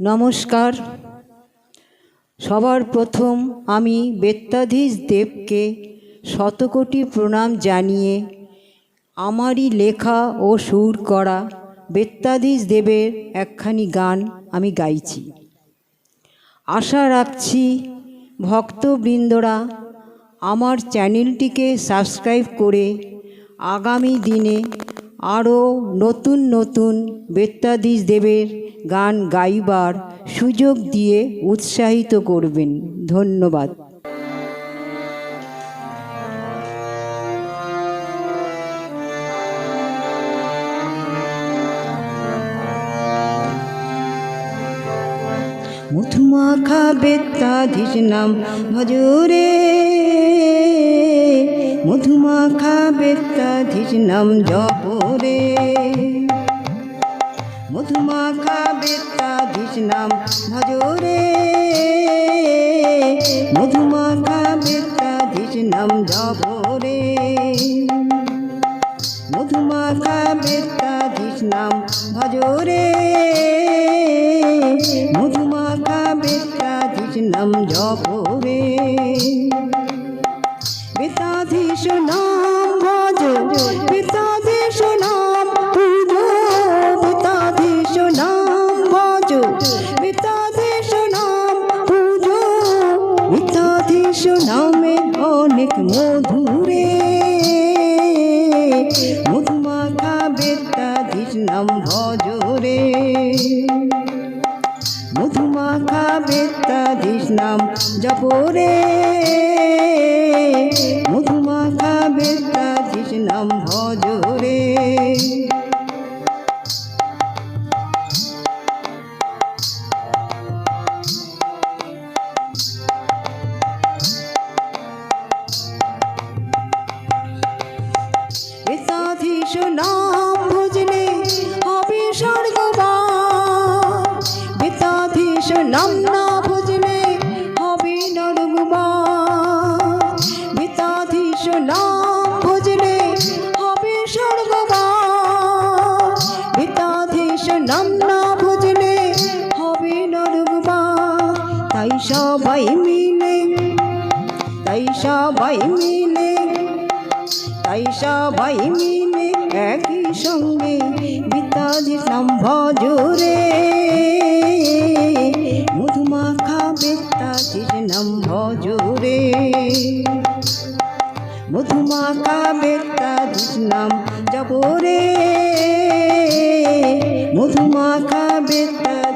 নমস্কার। সবার প্রথম আমি বেত্তাধীশ দেবকে শতকোটি প্রণাম জানিয়ে আমারই লেখা ও সুর করা বেত্তাধীশ দেবের একখানি গান আমি গাইছি। আশা রাখছি ভক্তবৃন্দরা আমার চ্যানেলটিকে সাবস্ক্রাইব করে আগামী দিনে আরও নতুন নতুন বেত্তাধীশ দেবের গান গাইবার সুযোগ দিয়ে উৎসাহিত করবেন। ধন্যবাদ। মধুমাখা বেত্তাধীশ নাম ভজরে। মধুমাখা বেত্তাধীশ নাম জপরে মধুমাখা বেত্তাধীশ নাম ভজরে মধুমাখা বেত্তাধীশ নাম জপরে মধুমাখা বেত্তাধীশ নাম ভজরে মধুমাখা বেত্তাধীশ নাম জপরে বেতাধীশ নাম ভজ বেতাধীশ নাম পুজো। বেতাধীশ নাম ভজ বেতাধীশ নাম পুজো। বেতাধীশ নামে অনেক মধুরে। মধুমাখা বেতাধীশ নাম ভজরে। মধুমাখা বেত্তাধীশ নাম জপরে। মধুমাখা বেত্তাধীশ নাম ভজরে নাম ভজলে নাম সবাই মিলে, তাই সবাই মিলে, তাই সবাই মিলে একই সঙ্গে বিতাজির নাম ভজরে মধুমাখা বেতাজির নাম ভজরে মধুমাখা বেতাজির নাম জপরে মধুমাখা বেতাজির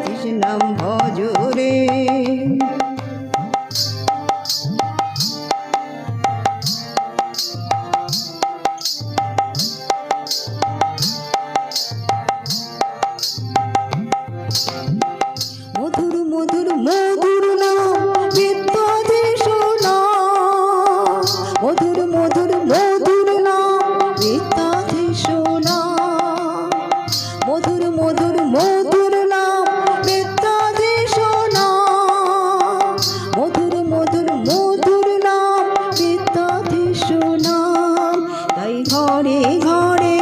মধুর মধুর মধুর নাম বিদ্যাধীশ নাম মধুর মধুর মধুর নাম বিদ্যাধীশ নাম তাই ঘরে ঘরে,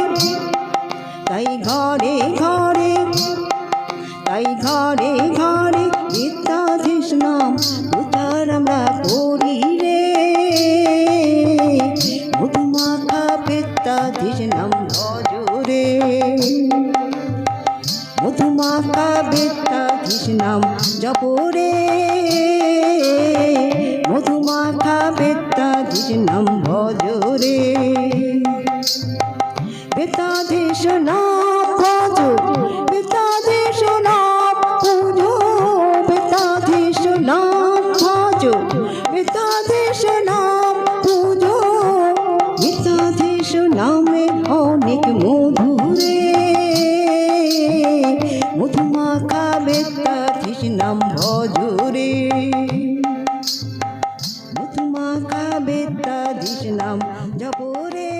তাই ঘরে ঘরে, তাই ঘরে ঘরে বিদ্যাধীশ নাম উচার আমরা করি রে। মধুমাখা মধুমাখা বিদ্যাধীশ নাম জপরে। মধুমাথা বেত্তা নাম ভজরে। বেতাধীশ নাম ভজ বেতাধীশ নাম ভজরে মধুমাখা বেতাধীশ নাম জপরে।